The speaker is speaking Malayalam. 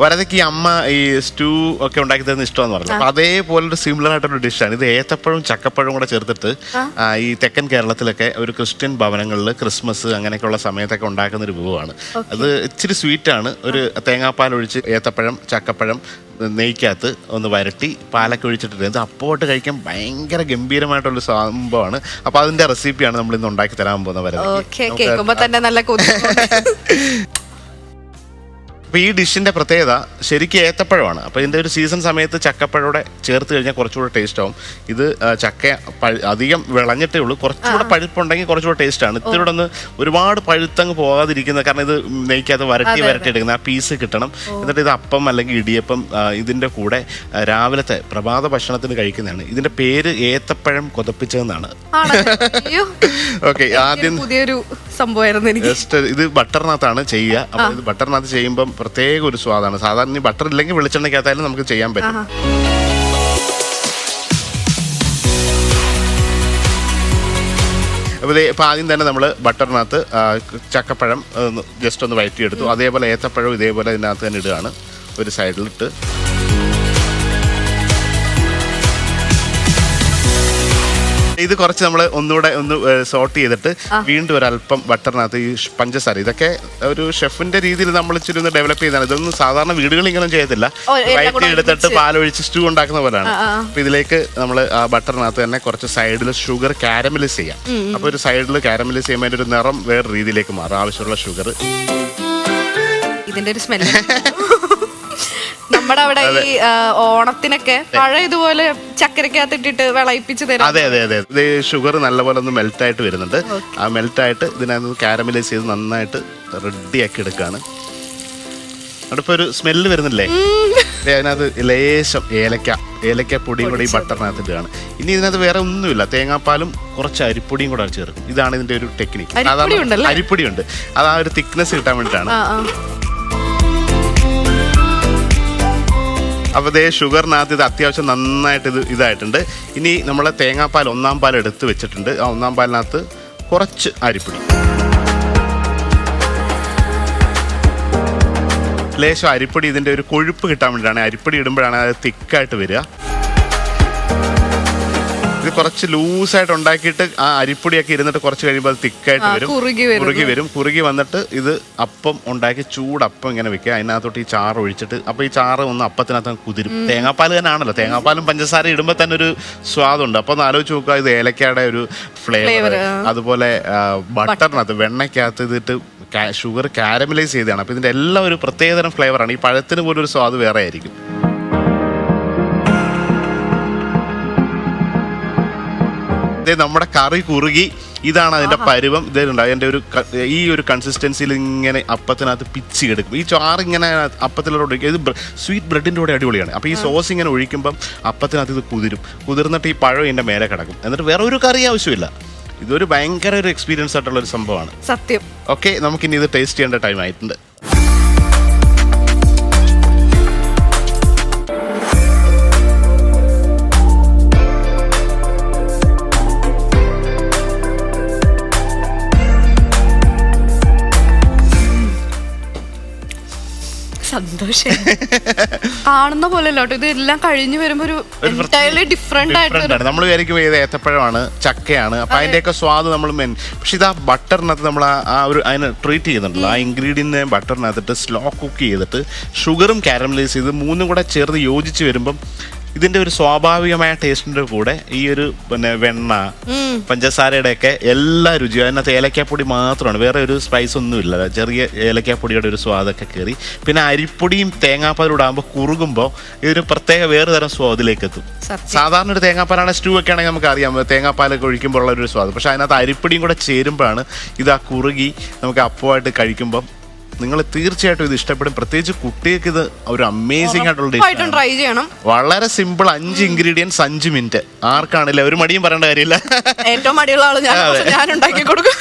വരതയ്ക്ക് ഈ അമ്മ ഈ സ്റ്റൂ ഒക്കെ ഉണ്ടാക്കി തരുന്ന ഇഷ്ടമെന്ന് പറഞ്ഞു. അപ്പൊ അതേപോലെ ഒരു സിമിലർ ആയിട്ടൊരു ഡിഷാണ് ഇത് ഏത്തപ്പഴവും ചക്കപ്പഴവും കൂടെ ചേർത്തിട്ട് ആ, ഈ തെക്കൻ കേരളത്തിലൊക്കെ ഒരു ക്രിസ്ത്യൻ ഭവനങ്ങളിൽ ക്രിസ്മസ് അങ്ങനെയൊക്കെയുള്ള സമയത്തൊക്കെ ഉണ്ടാക്കുന്ന ഒരു വിഭവമാണ്. അത് ഇച്ചിരി സ്വീറ്റ് ആണ്. ഒരു തേങ്ങാപ്പാൽ ഒഴിച്ച് ഏത്തപ്പഴം ചക്കപ്പഴം നെയ്ക്കകത്ത് ഒന്ന് വരട്ടി പാലൊക്കെ ഒഴിച്ചിട്ട് ഇത് അപ്പോട്ട് കഴിക്കാൻ ഭയങ്കര ഗംഭീരമായിട്ടുള്ള സംഭവമാണ്. അപ്പൊ അതിന്റെ റെസിപ്പിയാണ് നമ്മൾ ഇന്ന് ഉണ്ടാക്കി തരാൻ പോകുന്ന ഓക്കെ കേൾക്കുമ്പോ തന്നെ നല്ല കൊതി അപ്പൊ ഈ ഡിഷിന്റെ പ്രത്യേകത ശരിക്കും ഏത്തപ്പഴമാണ്. അപ്പൊ ഇതിന്റെ ഒരു സീസൺ സമയത്ത് ചക്കപ്പഴോടെ ചേർത്ത് കഴിഞ്ഞാൽ കുറച്ചുകൂടെ ടേസ്റ്റ് ആവും. ഇത് ചക്ക അധികം വിളഞ്ഞിട്ടേ ഉള്ളൂ. കുറച്ചുകൂടെ പഴുപ്പുണ്ടെങ്കിൽ കുറച്ചുകൂടെ ടേസ്റ്റ് ആണ്. ഇത്തിരി ഒന്ന് ഒരുപാട് പഴുത്തങ്ങ് പോകാതിരിക്കുന്നത് കാരണം ഇത് നെയ്ക്കകത്ത് വരട്ടി വരട്ടി എടുക്കുന്ന ആ പീസ് കിട്ടണം. എന്നിട്ട് ഇത് അപ്പം അല്ലെങ്കിൽ ഇടിയപ്പം ഇതിന്റെ കൂടെ രാവിലത്തെ പ്രഭാത ഭക്ഷണത്തിന് കഴിക്കുന്നതാണ്. ഇതിന്റെ പേര് ഏത്തപ്പഴം കൊതപ്പിച്ചതെന്നാണ്. ഓക്കെ ആദ്യം പുതിയൊരു സംഭവമായിരുന്നു എനിക്ക്. ജസ്റ്റ് ഇത് ബട്ടറിനകത്താണ് ചെയ്യുക. അപ്പൊ ഇത് ബട്ടറിനകത്ത് ചെയ്യുമ്പോൾ പ്രത്യേക ഒരു സ്വാദാണ്. സാധാരണ ഈ ബട്ടർ ഇല്ലെങ്കിൽ വെളിച്ചെണ്ണയ്ക്കകത്തായാലും നമുക്ക് ചെയ്യാൻ പറ്റും. ആഹാ. അപ്പോൾ ഇത് ഇപ്പം ആദ്യം തന്നെ നമ്മൾ ബട്ടറിനകത്ത് ആ, ചക്കപ്പഴം ജസ്റ്റ് ഒന്ന് വയറ്റിയെടുത്തു. അതേപോലെ ഏത്തപ്പഴം ഇതേപോലെ ഇതിനകത്ത് തന്നെ ഇടുകയാണ്. ഒരു സൈഡിലിട്ട്. ഇത് കുറച്ച് നമ്മൾ ഒന്നുകൂടെ ഒന്ന് സോർട്ട് ചെയ്തിട്ട് വീണ്ടും ഒരല്പം ബട്ടറിനകത്ത് ഈ പഞ്ചസാര ഇതൊക്കെ ഒരു ഷെഫിന്റെ രീതിയിൽ നമ്മൾ ഇച്ചിരി ഒന്ന് ഡെവലപ്പ് ചെയ്താണ്. ഇതൊന്നും സാധാരണ വീടുകളിൽ ഇങ്ങനെ ചെയ്യത്തില്ല. വയറ്റി എടുത്തിട്ട്. പാലൊഴിച്ച് സ്റ്റൂ ഉണ്ടാക്കുന്ന പോലെയാണ്. അപ്പൊ ഇതിലേക്ക് നമ്മൾ ആ ബട്ടറിനകത്ത് തന്നെ കുറച്ച് സൈഡിൽ ഷുഗർ കാരമലൈസ് ചെയ്യാം. അപ്പൊ ഒരു സൈഡിൽ കാരമലൈസ് ചെയ്യുമ്പോൾ അതിന്റെ ഒരു നിറം വേറെ രീതിയിലേക്ക് മാറും. ആവശ്യമുള്ള ഷുഗർ ഇതിന്റെ ഒരു സ്മെല്ല് നമ്മുടെ അവിടെ ഈ ആ, ഓണത്തിനൊക്കെ പഴം ഇതുപോലെ ചക്കരക്കകത്ത് ഇട്ടിട്ട് വിളയിപ്പിച്ച് തരാം. അതെ അതെ അതെ. ഇത് ഷുഗർ നല്ലപോലെ ഒന്ന് മെൽറ്റ് ആയിട്ട് വരുന്നുണ്ട്. ആ മെൽറ്റ് ആയിട്ട് ഇതിനകത്ത് കാരമലൈസ് ചെയ്ത് നന്നായിട്ട് റെഡിയാക്കി എടുക്കുകയാണ് അവിടെ ഒരു സ്മെല്ല് വരുന്നില്ലേ? ദേ അതിനകത്ത് ലേശം ഏലക്ക ഏലക്ക പൊടിയും കൂടി ഈ ബട്ടറിനകത്ത് ഇടുകയാണ്. ഇനി ഇതിനകത്ത് വേറെ ഒന്നുമില്ല. തേങ്ങാപ്പാലും കുറച്ച് അരിപ്പൊടിയും കൂടെ ചേർക്കും. ഇതാണ് ഇതിന്റെ ഒരു ടെക്നിക്ക്. അരിപ്പൊടി ഉണ്ടല്ലേ? അരിപ്പൊടി ഉണ്ട്. അത് ആ ഒരു തിക്നെസ് കിട്ടാൻ വേണ്ടിയിട്ടാണ്. ആ ആ. അപ്പോൾ ഇതേ ഷുഗറിനകത്ത് ഇത് അത്യാവശ്യം നന്നായിട്ട് ഇത് ഇതായിട്ടുണ്ട്. ഇനി നമ്മളെ തേങ്ങാപ്പാൽ ഒന്നാം പാൽ എടുത്ത് വെച്ചിട്ടുണ്ട്. ആ ഒന്നാം പാലിനകത്ത് കുറച്ച് അരിപ്പൊടി. ലേശം അരിപ്പൊടി ഇതിന്റെ ഒരു കൊഴുപ്പ് കിട്ടാൻ വേണ്ടിയിട്ടാണ്. അരിപ്പൊടി ഇടുമ്പോഴാണ് അത് തിക്കായിട്ട് വരിക. ഇത് കുറച്ച് ലൂസായിട്ട് ഉണ്ടാക്കിയിട്ട് ആ അരിപ്പൊടിയൊക്കെ ഇരുന്നിട്ട് കുറച്ച് കഴിയുമ്പോൾ അത് തിക്കായിട്ട് വരും. കുറുകി വരും. കുറുകി വരും. കുറുകി വന്നിട്ട് ഇത് അപ്പം ഉണ്ടാക്കി ചൂടപ്പം ഇങ്ങനെ വെക്കുക. അതിനകത്തോട്ട് ഈ ചാറ് ഒഴിച്ചിട്ട് അപ്പോൾ ഈ ചാറ് ഒന്ന് അപ്പത്തിനകത്ത് അങ്ങ് കുതിരും. തേങ്ങാപ്പാൽ തന്നെ ആണല്ലോ തേങ്ങാപ്പാലും പഞ്ചസാര ഇടുമ്പോൾ തന്നെ ഒരു സ്വാദുണ്ട്. അപ്പോൾ ഒന്ന് ആലോചിച്ച് നോക്കുക ഇത് ഏലക്കയുടെ ഒരു ഫ്ലേവർ Flavour, ആ. അതുപോലെ ബട്ടറിനകത്ത് വെണ്ണയ്ക്കകത്ത് ഇതിട്ട് ഷുഗർ കാരമലൈസ് ചെയ്തതാണ്. അപ്പോൾ ഇതിന്റെ എല്ലാം ഒരു പ്രത്യേകതരം ഫ്ലേവറാണ് ഈ പഴത്തിന് പോലും ഒരു സ്വാദ് വേറെ ആയിരിക്കും. ദേ നമ്മുടെ കറി കുറുകി ഇതാണ് അതിന്റെ പരുവം. ഇതുണ്ട് അതിന്റെ ഒരു ഈ ഒരു കൺസിസ്റ്റൻസിയിൽ ഇങ്ങനെ അപ്പത്തിനകത്ത് പിച്ചി എടുക്കും. ഈ ചാറ് ഇങ്ങനെ അപ്പത്തിലൂടെ ഒഴിക്കും. ഇത് സ്വീറ്റ് ബ്രെഡിന്റെ കൂടെ അടിപൊളിയാണ്. അപ്പോൾ ഈ സോസ് ഇങ്ങനെ ഒഴിക്കുമ്പം അപ്പത്തിനകത്ത് ഇത് കുതിരും. കുതിർന്നിട്ട് ഈ പഴം ഇതിന്റെ മേലെ കിടക്കും. എന്നിട്ട് വേറെ ഒരു കറി ആവശ്യമില്ല. ഇതൊരു ഭയങ്കര ഒരു എക്സ്പീരിയൻസ് ആയിട്ടുള്ള ഒരു സംഭവമാണ്. സത്യം. ഓക്കെ നമുക്കിനി ഇത് ടേസ്റ്റ് ചെയ്യേണ്ട ടൈം ആയിട്ടുണ്ട്. സന്തോഷം. കാണുന്ന പോലെ ഇത് എല്ലാം കഴിഞ്ഞു വരുമ്പോ ഒരു എന്റയർലി ഡിഫറെന്റ് ആയിട്ട് നമ്മൾ വിചാരിക്കും ഇത് ഏത്തപ്പഴമാണ് ചക്കയാണ്. അപ്പൊ അതിന്റെയൊക്കെ സ്വാദ് നമ്മൾ മെൻ പക്ഷെ ഇത് ആ ബട്ടറിനകത്ത് നമ്മൾ ആ- ആ ഒരു അതിനെ ട്രീറ്റ് ചെയ്യുന്നുണ്ടല്ലോ. ആ ഇൻഗ്രീഡിയന്റിനെ ബട്ടറിനകത്തിട്ട് സ്ലോ കുക്ക് ചെയ്തിട്ട് ഷുഗറും കാരമലൈസ് ചെയ്ത് മൂന്നും കൂടെ ചേർന്ന് യോജിച്ച് വരുമ്പം ഇതിന്റെ ഒരു സ്വാഭാവികമായ ടേസ്റ്റിന്റെ കൂടെ ഈ ഒരു പിന്നെ വെണ്ണ പഞ്ചസാരയുടെ ഒക്കെ എല്ലാ രുചിയും അതിനകത്ത് ഏലക്കാപ്പൊടി മാത്രമാണ്. വേറെ ഒരു സ്പൈസ് ഒന്നുമില്ല ചെറിയ ഏലക്കാപ്പൊടിയുടെ ഒരു സ്വാദൊക്കെ കയറി. പിന്നെ അരിപ്പൊടിയും തേങ്ങാപ്പാലും ആകുമ്പോൾ കുറുകുമ്പോൾ ഇതൊരു പ്രത്യേക വേറെ തരം സ്വാദിലേക്ക് എത്തും. സാധാരണ ഒരു തേങ്ങാപ്പാലാണ് സ്റ്റൂ ഒക്കെ ആണെങ്കിൽ നമുക്ക് അറിയാം. തേങ്ങാപ്പാലൊക്കെ ഒഴിക്കുമ്പോൾ ഉള്ള ഒരു സ്വാദ്. പക്ഷെ അതിനകത്ത് അരിപ്പൊടിയും കൂടെ ചേരുമ്പോഴാണ് ഇത് ആ കുറുകി നമുക്ക് അപ്പമായിട്ട് കഴിക്കുമ്പം നിങ്ങൾ തീർച്ചയായിട്ടും ഇത് ഇഷ്ടപ്പെടും. പ്രത്യേകിച്ച് കുട്ടികൾക്ക് ഇത് ഒരു അമേസിംഗ് ആയിട്ടുള്ള dish ആണ്. ട്രൈ ചെയ്യണം. വളരെ സിമ്പിൾ അഞ്ച് ഇൻഗ്രീഡിയൻസ് അഞ്ച് മിനിറ്റ് ആർക്കാണില്ല ഒരു മടിയും പറയേണ്ട കാര്യമില്ല. ഏറ്റവും മടിയുള്ള ആൾ ഞാൻ പക്ഷെ ഞാൻ ഉണ്ടാക്കി കൊടുക്കും.